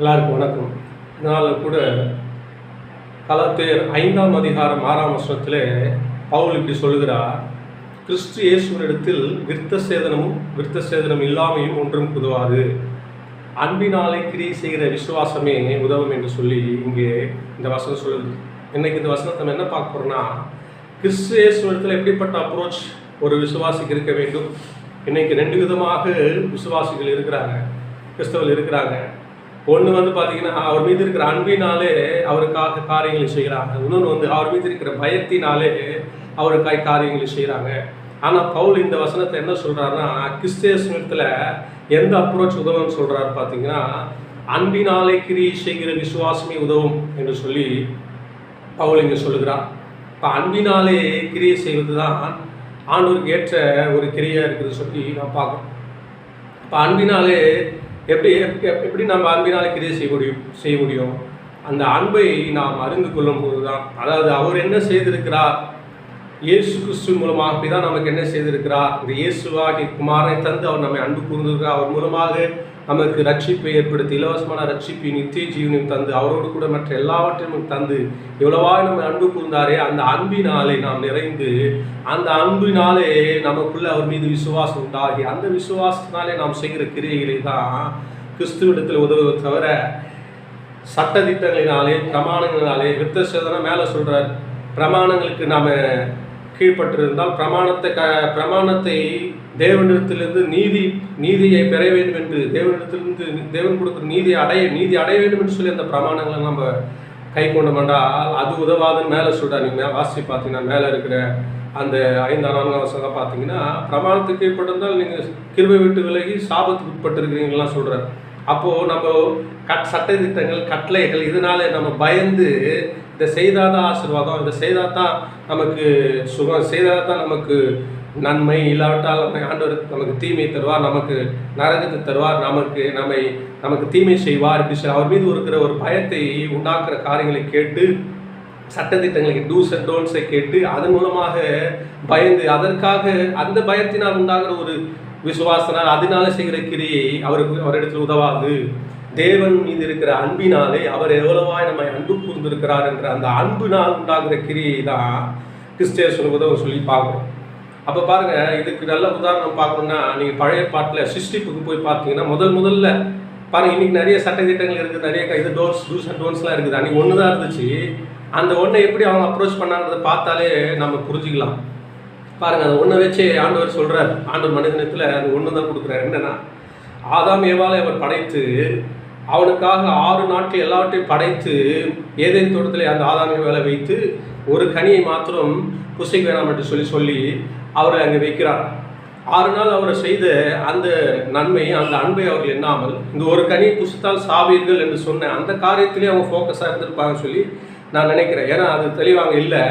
எல்லாருக்கும் வணக்கம். இதனால் கூட கலாத்தேர் ஐந்தாம் அதிகாரம் ஆறாம் வருஷத்தில் பவுல் இப்படி சொல்கிறார் கிறிஸ்து இயேசுவனிடத்தில் விருத்த சேதனமும் விருத்த சேதனம் இல்லாமையும் ஒன்றும் புதுவாது அன்பினாலே கிரியை செய்கிற விசுவாசமே உதவும் என்று சொல்லி இங்கே இந்த வசனம் சொல்லுது. இன்னைக்கு இந்த வசனத்தை நம்ம என்ன பார்க்க போகிறோம்னா கிறிஸ்து இயேசுவனிடத்தில் எப்படிப்பட்ட அப்ரோச் ஒரு விசுவாசிக்கு இருக்க வேண்டும்? இன்னைக்கு ரெண்டு விதமாக விசுவாசிகள் இருக்கிறாங்க கிறிஸ்தவர்கள் இருக்கிறாங்க. ஒன்று வந்து பார்த்தீங்கன்னா அவர் மீது இருக்கிற அன்பினாலே அவருக்காக காரியங்களை செய்கிறாங்க. இன்னொன்று வந்து அவர் மீது இருக்கிற பயத்தினாலே அவருக்காக காரியங்களை செய்கிறாங்க. ஆனால் பவுல் இந்த வசனத்தை என்ன சொல்கிறாருன்னா கிறிஸ்தேசனத்தில் எந்த அப்ரோச் உதவும்னு சொல்கிறாரு பார்த்தீங்கன்னா அன்பினாலே கிரியை செய்கிற விசுவாசமே உதவும் என்று சொல்லி பவுல் இங்கே சொல்லுகிறார். இப்போ அன்பினாலே கிரியை செய்வது தான் ஆண்டூருக்கு ஏற்ற ஒரு கிரியாக இருக்குது சொல்லி நான் பார்க்குறோம் இப்போ அன்பினாலே எப்படி எப்- எப்படி நம்ம அன்பினால் கிரியை செய்ய முடியும் செய்ய முடியும்? அந்த அன்பை நாம் அறிந்து கொள்ளும் போது தான் அதாவது அவர் என்ன செய்திருக்கிறார்? இயேசு கிறிஸ்து மூலமாக தான் நமக்கு என்ன செய்திருக்கிறார்? இந்த இயேசுவாகி குமாரனை தந்து அவர் நம்மை அன்பு கூர்ந்திருக்கிறார். அவர் மூலமாக நமக்கு ரட்சிப்பை ஏற்படுத்தி இலவசமான ரட்சிப்பை நித்திய ஜீவனையும் தந்து அவரோடு கூட மற்ற எல்லாவற்றையும் தந்து எவ்வளவா நம்ம அன்பு கூர்ந்தாரே அந்த அன்பினாலே நாம் நிறைந்து அந்த அன்பினாலே நமக்குள்ள அவர் மீது விசுவாசம் உண்டாகி அந்த விசுவாசத்தினாலே நாம் செய்கிற கிரியைகளை தான் கிறிஸ்துவிடத்தில் உதவுவதை தவிர சட்டதிட்டங்களினாலே பிரமாணங்களினாலே விருத்த சேதனம் மேலே சொல்கிறார் பிரமாணங்களுக்கு நாம் கீழ்ப்பட்டிருந்தால் பிரமாணத்தை க பிரமாணத்தை தேவனிடத்திலிருந்து நீதி நீதியை பெற வேண்டும் என்று தேவனிடத்திலிருந்து தேவன் கொடுக்குற நீதியை அடைய நீதி அடைய வேண்டும் என்று சொல்லி அந்த பிரமாணங்களை நம்ம கை கொண்டோம்னால் அது உதவாதுன்னு மேலே சொல்கிறார் நீங்கள் வாசி பார்த்தீங்கன்னா மேலே இருக்கிற அந்த ஐந்தாம் நான்காம் வருஷம் பார்த்தீங்கன்னா பிரமாணத்துக்கு கீழ்ப்பட்டிருந்தால் நீங்கள் கிருபை விட்டு விலகி சாபத்துக்கு உட்பட்டிருக்கிறீங்களாம் சொல்கிறார் அப்போது நம்ம கட் சட்டத்திட்டங்கள் கட்டளைகள் இதனால நம்ம பயந்து இதை செய்தாதான் ஆசீர்வாதம் இதை செய்தாதான் நமக்கு சுகம் செய்தாதான் நமக்கு நன்மை இல்லாவிட்டால் நம்ம ஆண்டவர் நமக்கு தீமை தருவார் நமக்கு நரகத்தை தருவார் நமக்கு நம்மை நமக்கு தீமை செய்வார் இப்படி சொல்லி அவர் மீது இருக்கிற ஒரு பயத்தை உண்டாக்குற காரியங்களை கேட்டு சட்டத்திட்டங்களுக்கு டூஸ் அண்ட் டோன்ஸை கேட்டு அதன் மூலமாக பயந்து அதற்காக அந்த பயத்தினால் உண்டாகிற ஒரு விசுவாசனால் அதனால செய்கிற கிரியை அவருக்கு அவரிடத்தில் உதவாது. தேவன் மீது இருக்கிற அன்பினாலே அவர் எவ்வளவாய் நம்மை அன்பு கூர்ந்திருக்கிறார் என்ற அந்த அன்புனால் உண்டாகிற கிரியை தான் கிறிஸ்தேசனுக்கு உதவ சொல்லி பார்க்குறோம். அப்போ பாருங்க இதுக்கு நல்ல உதாரணம் பார்க்கணும்னா நீங்கள் பழைய பாட்டில் சிருஷ்டிப்புக்கு போய் பார்த்தீங்கன்னா முதல் முதல்ல பாருங்க இன்னைக்கு நிறைய சட்டத்திட்டங்கள் இருக்குது நிறைய இது டோர்ஸ் டூஸ் அண்ட் டோன்ஸ்லாம் இருக்குது. அன்னைக்கு ஒன்று தான் இருந்துச்சு. அந்த ஒன்றை எப்படி அவங்க அப்ரோச் பண்ணான்றதை பார்த்தாலே நம்ம புரிஞ்சுக்கலாம். பாருங்க அந்த ஒன்றை வச்சு ஆண்டவர் சொல்கிறார் ஆண்டவர் மனிதனத்தில் அது ஒன்று தான் கொடுக்குறாரு. என்னென்னா ஆதாம் ஏவாலை அவர் படைத்து அவனுக்காக ஆறு நாட்கள் எல்லாவற்றையும் படைத்து ஏதேன் தோட்டத்தில் அந்த ஆதாரங்கள் வேலை வைத்து ஒரு கனியை மாத்திரம் புசைக்க வேணாம் என்று சொல்லி சொல்லி அவரை அங்கே வைக்கிறார். ஆறு நாள் அவர் செய்த அந்த நன்மை அந்த அன்பை அவர்கள் எண்ணாமல் இந்த ஒரு கனியை புசித்தால் சாவீர்கள் என்று சொன்ன அந்த காரியத்திலே அவங்க ஃபோக்கஸாக இருந்திருப்பாங்கன்னு சொல்லி நான் நினைக்கிறேன். ஏன்னா அது தெளிவாங்க இல்லை.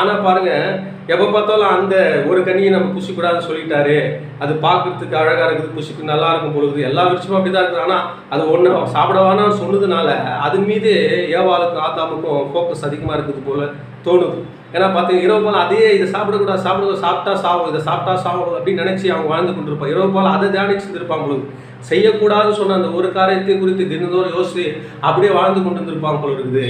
ஆனால் பாருங்கள் எப்போ பார்த்தாலும் அந்த ஒரு கண்ணியை நம்ம புசிக்கூடாதுன்னு சொல்லிட்டாரு. அது பார்க்கறதுக்கு அழகாக இருக்குது புசிக்கு நல்லா இருக்கும் பொழுது. எல்லா விஷயமும் அப்படி தான் இருக்குது. ஆனால் அது ஒன்று சாப்பிடவானான்னு சொன்னதுனால அதன் மீது ஏவாளுக்கும் ஆத்தாமுக்கும் ஃபோக்கஸ் அதிகமாக இருக்குது போல் தோணுது. ஏன்னா பார்த்தீங்க இரவு போல் அதே இதை சாப்பிடக்கூடாது சாப்பிடுறது சாப்பிட்டா சாவும் இதை சாப்பிட்டா சாவும் அப்படின்னு நினச்சி அவங்க வாழ்ந்து கொண்டிருப்பாங்க இரவு போல் அதை தியானிச்சு இருப்பாங்க பொழுது. செய்யக்கூடாதுன்னு சொன்ன அந்த ஒரு காரியத்தை குறித்து தினந்தோறும் யோசித்து அப்படியே வாழ்ந்து கொண்டு வந்திருப்பாங்க போல இருக்குது.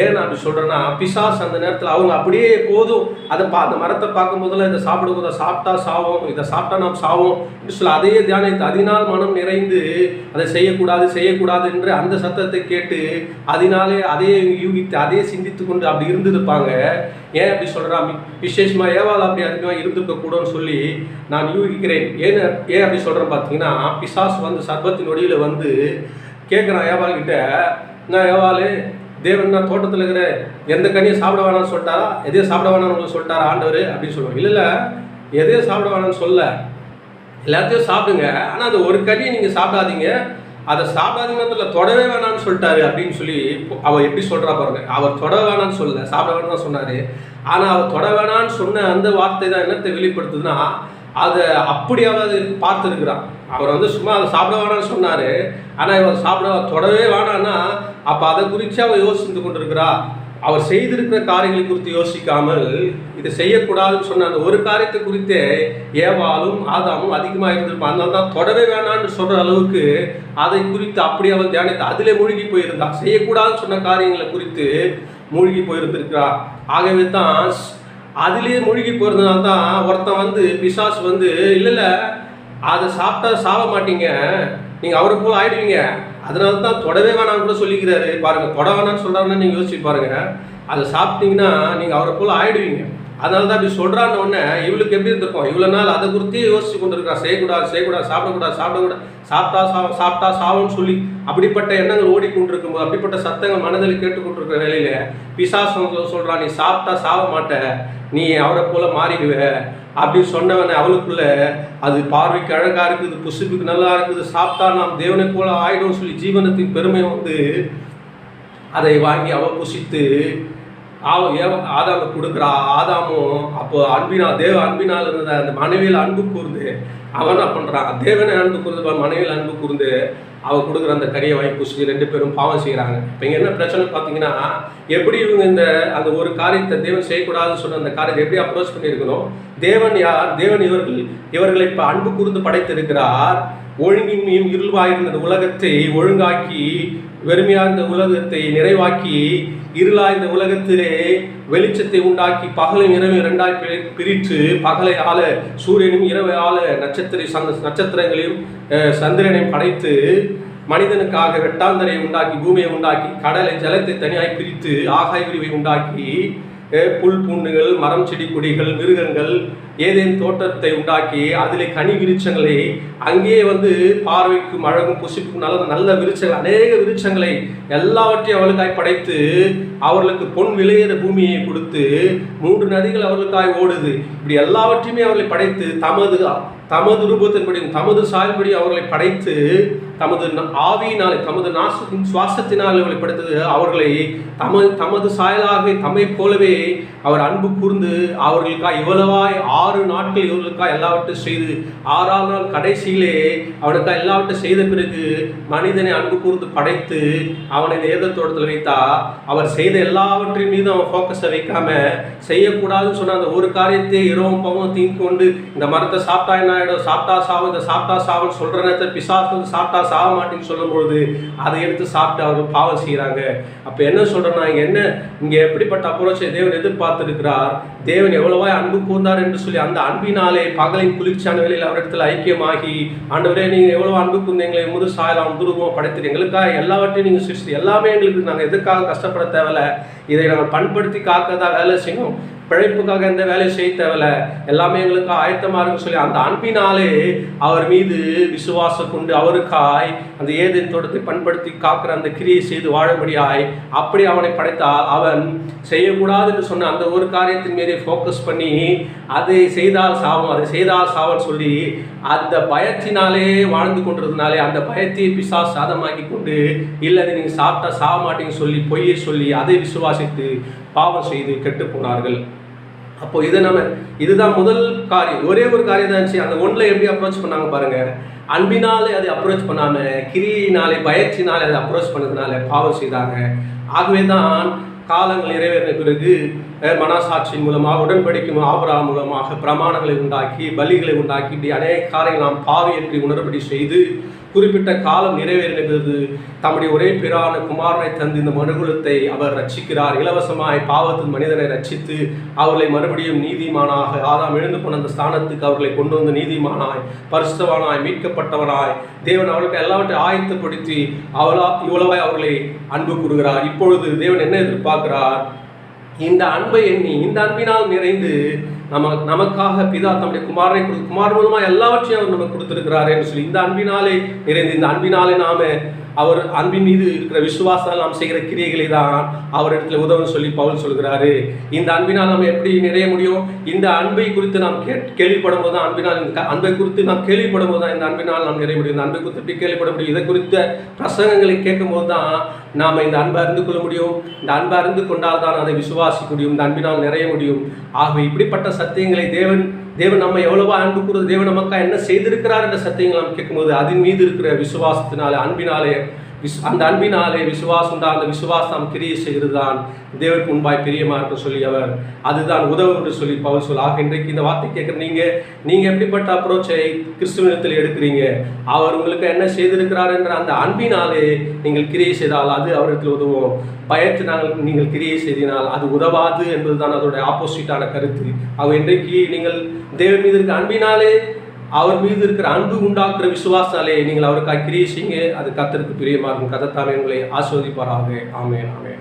ஏன் நான் அப்படி சொல்கிறேன்னா பிசாஸ் அந்த நேரத்தில் அவங்க அப்படியே போதும். அதை பா அந்த மரத்தை பார்க்கும்போதெல்லாம் இதை இதை அதை சாப்பிட்டா சாவோம் இதை சாப்பிட்டா நாம் சாவோம் என்று சொல்லி அதையே தியானித்து அதனால் மனம் நிறைந்து அதை செய்யக்கூடாது செய்யக்கூடாது என்று அந்த சத்தத்தை கேட்டு அதனாலே அதையே யூகித்து அதே சிந்தித்து கொண்டு அப்படி இருந்திருப்பாங்க. ஏன் அப்படி சொல்கிறான் விசேஷமாக ஏவாள் அப்படி அதிகமாக இருந்திருக்க கூடன்னு சொல்லி நான் யூகிக்கிறேன். ஏன் ஏன் அப்படி சொல்கிறேன் பார்த்தீங்கன்னா பிசாஸ் வந்து சர்பத்தின் நொடியில் வந்து கேட்குறான் ஏவாள் கிட்ட நான் ஏவாள் தேவன் நான் தோட்டத்தில் இருக்கிற எந்த கனியும் சாப்பிட வேணாம்னு சொல்லிட்டாரா? எதையும் சாப்பிட வேணாம்னு உங்களுக்கு சொல்லிட்டாரா ஆண்டவர்? அப்படின்னு சொல்லுவாங்க. இல்லை இல்லை எதையும் சாப்பிட வேணாம்னு சொல்ல. எல்லாத்தையும் சாப்பிடுங்க. ஆனால் அந்த ஒரு கனியை நீங்கள் சாப்பிடாதீங்க. அதை சாப்பிடாதீங்கன்றதுல தொடவே வேணாம்னு சொல்லிட்டாரு அப்படின்னு சொல்லி அவர் எப்படி சொல்கிறா பாருங்க. அவர் தொட வேணாம்னு சொல்லல. சாப்பிட வேணாம் தான் சொன்னார். ஆனால் அவர் தொட வேணாம்னு சொன்ன அந்த வார்த்தை தான் என்னத்தை வெளிப்படுத்துதுன்னா அதை அப்படியாவது பார்த்துருக்குறான் அவர் வந்து சும்மா அதை சாப்பிட வேணாம்னு சொன்னார். ஆனால் இவர் சாப்பிட தொடவே வேணான்னா அப்போ அதை குறித்து அவள் யோசித்து கொண்டிருக்கிறா. அவர் செய்திருக்கிற காரியங்களை குறித்து யோசிக்காமல் இதை செய்யக்கூடாதுன்னு சொன்ன அந்த ஒரு காரியத்தை குறித்தே ஏவாலும் ஆதாமும் அதிகமாக இருந்திருப்பான் அதனால தான் தொடவே வேணான்னு சொல்கிற அளவுக்கு அதை குறித்து அப்படி அவள் தியானித்து அதிலே மூழ்கி போயிருந்தான் செய்யக்கூடாதுன்னு சொன்ன காரியங்களை குறித்து மூழ்கி போயிருந்திருக்கிறார் ஆகவே தான் அதிலே மூழ்கி போயிருந்தனால தான் ஒருத்தன் வந்து பிசாஸ் வந்து இல்லை இல்லை அதை சாப்பிட்டா சாவ மாட்டீங்க. நீங்கள் அவரை போல் ஆயிடுவீங்க. அதனால தான் தொடவே வேணாம்னு கூட சொல்லிக்கிறாரு. பாருங்க தொட வேணாம்னு சொல்றாருன்னு நீங்கள் யோசிச்சு பாருங்க. அதை சாப்பிட்டீங்கன்னா நீங்கள் அவரை போல் ஆயிடுவீங்க. அதனால தான் அப்படி சொல்கிறான்னு உடனே இவளுக்கு எப்படி இருந்திருக்கும்? இவ்வளோ நாள் அதை குறித்தே யோசிச்சு கொண்டிருக்கான் செய்யக்கூடாது செய்யக்கூடாது சாப்பிடக்கூடாது சாப்பிடக்கூடாது. சாப்பிட்டா சா சாப்பிட்டா சாவுன்னு சொல்லி அப்படிப்பட்ட எண்ணங்கள் ஓடிக்கொண்டிருக்கும்போது அப்படிப்பட்ட சத்தங்கள் மனதில் கேட்டுக்கொண்டிருக்கிற வேலையில் பிசாசம் சொல்கிறான் நீ சாப்பிட்டா சாவ மாட்ட. நீ அவரை போல மாறிடுவே. அப்படின்னு சொன்னவனே அவளுக்குள்ள அது பார்வைக்கு அழகா இருக்குது புசிப்புக்கு நல்லா இருக்குது சாப்பிட்டா நாம் தேவனை போல ஆயிடும் சொல்லி ஜீவனத்தின் பெருமை வந்து அதை வாங்கி அவ புசித்து ஆவ ஏவ ஆதாம கொடுக்குறா. ஆதாமும் அப்போ அன்பினா தேவ அன்பினால் இருந்த அந்த மனைவியில் அன்பு கூர்ந்து அவன் என்ன பண்ணுறான் தேவனை அன்பு கூர்ந்து மனைவியில் அன்பு கூர்ந்து அவள் கொடுக்குற அந்த கரியை வாங்கி பூசி ரெண்டு பேரும் பாவம் செய்கிறாங்க இப்போ இங்கே என்ன பிரச்சனை பார்த்தீங்கன்னா எப்படி இவங்க இந்த அந்த ஒரு காரியத்தை தேவன் செய்யக்கூடாதுன்னு சொன்ன அந்த காரியத்தை எப்படி அப்ரோச் பண்ணியிருக்கணும்? தேவன் யார்? தேவன் இவர்கள். இவர்களை இப்போ அன்பு கூர்ந்து படைத்திருக்கிறார். ஒழுங்கின்மையும் இருள்வாயிருந்த உலகத்தை ஒழுங்காக்கி வெறுமையாக இந்த உலகத்தை நிறைவாக்கி இருளா இந்த உலகத்திலே வெளிச்சத்தை உண்டாக்கி பகலும் இரவு இரண்டாய் பிரித்து பகலை ஆள சூரியனும் இரவை ஆள நட்சத்திர சந்த- நட்சத்திரங்களையும் சந்திரனையும் படைத்து மனிதனுக்காக வெட்டாந்தரை உண்டாக்கி பூமியை உண்டாக்கி கடலை ஜலத்தை தனியாய் பிரித்து ஆகாய் விரிவை உண்டாக்கி புல் பூண்டுகள் மரம் செடி கொடிகள் மிருகங்கள் ஏதேன் தோட்டத்தை உண்டாக்கி அதில் கனி விருட்சங்களை அங்கேயே வந்து பார்வைக்கும் அழகும் புசிப்பும் நல்ல நல்ல விருட்சங்கள் அநேக விருட்சங்களை எல்லாவற்றையும் அவளுக்காய் படைத்து அவர்களுக்கு பொன் விளையிற பூமியை கொடுத்து மூன்று நதிகள் அவர்களுக்காய் ஓடுது. இப்படி எல்லாவற்றையுமே அவர்களை படைத்து தமது தமது ரூபத்தின்படி தமது சாயல்படி அவர்களை படைத்து தமது ந- ஆவியினாலே தமது நாசத்தின் சுவாசத்தினால் அவர்களை படைத்தது அவர்களை தமது தமது சாயலாக தம்மை போலவே அவர் அன்பு கூர்ந்து அவர்களுக்காக இவ்வளவாய் ஆறு நாட்கள் இவர்களுக்காக எல்லாவற்றையும் செய்து ஆறாம் நாள் கடைசியிலே அவனுக்காக எல்லாவற்றையும் செய்த பிறகு மனிதனை அன்பு கூர்ந்து படைத்து அவனை இந்த தோட்டத்தில் வைத்தா அவர் செய்த எல்லாவற்றின் மீதும் அவன் ஃபோக்கஸை வைக்காம செய்யக்கூடாதுன்னு சொன்ன அந்த ஒரு காரியத்தை இரவும் பவம் தீங்கி கொண்டு இந்த மரத்தை சாப்பிட்டா ஆகிடும் சாப்பிட்டா சாவு இந்த சாப்பிட்டா சாவுன்னு சொல்கிற நேரத்தில் பிசாசு சாப்பிட்டா சாக மாட்டேன்னு சொல்லும்பொழுது அதை எடுத்து சாப்பிட்டு அவர்கள் பாவம் செய்கிறாங்க அப்போ என்ன சொல்கிறேன்னா இங்கே என்ன? இங்கே எப்படிப்பட்ட அப்ரோச்சை தேவன் எதிர்பார்த்துருக்கிறார்? தேவன் எவ்வளவா அன்பு கூர்ந்தார் என்று சொல்லி அந்த அன்பினாலே பகலின் குளிர்ச்சியான வேலையில் அவரிடத்தில் ஐக்கியமாகி ஆண்டவரே நீங்கள் எவ்வளோ அன்பு கூர்ந்தீங்களே முது சாயலாம் துருவம் படைத்து எங்களுக்காக எல்லாவற்றையும் நீங்கள் சிருஷ்டி எல்லாமே எங்களுக்கு நாங்கள் எதுக்காக கஷ்டப்பட தேவையில்ல இதை நாங்கள் பண்படுத்தி காக்க தான் வேலை செய்யணும் பிழைப்புக்காக எந்த வேலையும் செய்ய தேவையில்ல. எல்லாமே எங்களுக்கு ஆயத்தமாக இருக்குன்னு சொல்லி அந்த அன்பினாலே அவர் மீது விசுவாசம் கொண்டு அவருக்காய் அந்த ஏதேன் தோட்டத்தை பண்படுத்தி காக்கிற அந்த கிரியை செய்து வாழும்படியாய் அப்படி அவனை படைத்தால் அவன் செய்யக்கூடாது என்று சொன்ன அந்த ஒரு காரியத்தின் மீதே ஃபோக்கஸ் பண்ணி அதை செய்தால் சாவும் அதை செய்தால் சாவன் சொல்லி அந்த பயத்தினாலே வாழ்ந்து கொண்டிருந்தனாலே அந்த பயத்தை பிசா சாதமாக்கி கொண்டு இல்லை அதை நீங்கள் சாப்பிட்டா சாக மாட்டீங்கன்னு சொல்லி பொய்யை சொல்லி அதை விசுவாசித்து பாவம் செய்து கெட்டு போனார்கள். அப்போ இதை நம்ம இதுதான் முதல் காரியம். ஒரே ஒரு காரியம் தான் இருந்துச்சு. அந்த ஒன்றில் எப்படி அப்ரோச் பண்ணாங்க பாருங்க. அன்பினாலே அதை அப்ரோச் பண்ணாம கிரியினாலே பயிற்சினாலே அதை அப்ரோச் பண்ணதுனால பாவம் செய்தாங்க. ஆகவே தான் காலங்கள் நிறைவேறின பிறகு மனசாட்சியின் மூலமாக உடன்படிக்கை ஆபரா மூலமாக பிரமாணங்களை உண்டாக்கி பலிகளை உண்டாக்கி இப்படி அநேக காரியங்கள் நாம் பாவி என்று உணர்படி செய்து குறிப்பிட்ட காலம் நிறைவேறின பிறகு தம்முடைய ஒரே பிறான குமாரனை தந்து இந்த மனுகுலத்தை அவர் ரட்சிக்கிறார். இலவசமாய் பாவத்தின் மனிதனை ரட்சித்து அவர்களை மறுபடியும் நீதிமானாக ஆதாம் எழுந்து போன அந்த ஸ்தானத்துக்கு அவர்களை கொண்டு வந்து நீதிமானாய் பரிசுத்தவானாய் மீட்கப்பட்டவனாய் தேவன் அவர்களுக்கு எல்லாவற்றையும் ஆயத்தப்படுத்தி அவளா இவ்வளவாய் அவர்களை அன்பு கூறுகிறார். இப்பொழுது தேவன் என்ன எதிர்பார்க்கிறார்? இந்த அன்பை எண்ணி இந்த அன்பினால் நிறைந்து நம்ம நமக்காக பிதா தம்முடைய குமாரனை கொடு குமார் மூலமாக எல்லாவற்றையும் அவர் நமக்கு கொடுத்திருக்கிறார் என்று சொல்லி இந்த அன்பினாலே நிறைந்து இந்த அன்பினாலே நாம அவர் அன்பின் மீது இருக்கிற விசுவாசத்தால் நாம் செய்கிற கிரியைகளை தான் அவர் இடத்துல உதவும் சொல்லி பவுல் சொல்கிறாரு. இந்த அன்பினால் நம்ம எப்படி நிறைய முடியும்? இந்த அன்பை குறித்து நாம் கே கேள்விப்படும் போது தான் அன்பினால் இந்த அன்பை குறித்து நாம் கேள்விப்படும் போது தான் இந்த அன்பினால் நாம் நிறைய முடியும். இந்த அன்பை குறித்து எப்படி கேள்விப்பட முடியும்? இதை குறித்த பிரசங்கங்களை கேட்கும் போது தான் நாம் இந்த அன்பை அறிந்து கொள்ள முடியும். இந்த அன்பை அறிந்து கொண்டால் தான் அதை விசுவாசிக்க முடியும். இந்த அன்பினால் நிறைய முடியும். ஆகவே இப்படிப்பட்ட சத்தியங்களை தேவன் தேவன் நம்ம எவ்வளவோ அன்பு கூறுது. தேவன் நமக்கா என்ன செய்திருக்கிறார் என்ற சத்தியங்கள் நாம் கேட்கும்போது அதன் மீது இருக்கிற விசுவாசத்தினாலே அன்பினாலே விஸ் அந்த அன்பினாலே விசுவாசம் தான் அந்த விசுவாசம் கிரியை செய்கிறதுதான் தேவருக்கு முன்பாய் பிரியமாக இருக்கும் சொல்லி அவர் அதுதான் உதவும் என்று சொல்லி பவுல் சொல். ஆக இன்றைக்கு இந்த வார்த்தை கேட்குற நீங்கள் நீங்கள் எப்படிப்பட்ட அப்ரோச்சை கிறிஸ்துவனத்தில் எடுக்கிறீங்க? அவர் உங்களுக்கு என்ன செய்திருக்கிறார் என்ற அந்த அன்பினாலே நீங்கள் கிரியை செய்தால் அது அவரிடத்தில் உதவும். பயத்தினால் நீங்கள் கிரியை செய்தினால் அது உதவாது என்பதுதான் அதோடைய ஆப்போசிட்டான கருத்து. அவர் இன்றைக்கு நீங்கள் தேவன் மீது இருக்க அன்பினாலே அவர் மீது இருக்கிற அன்பு உண்டாக்குற விசுவாசாலே நீங்கள் அவருக்காக கிரியை செய்யுங்க. அது கத்திற்கு பிரியமாகும். இருக்கும் கதத்தாமே உங்களை ஆஸ்வதிப்பாராக ஆமே ஆமே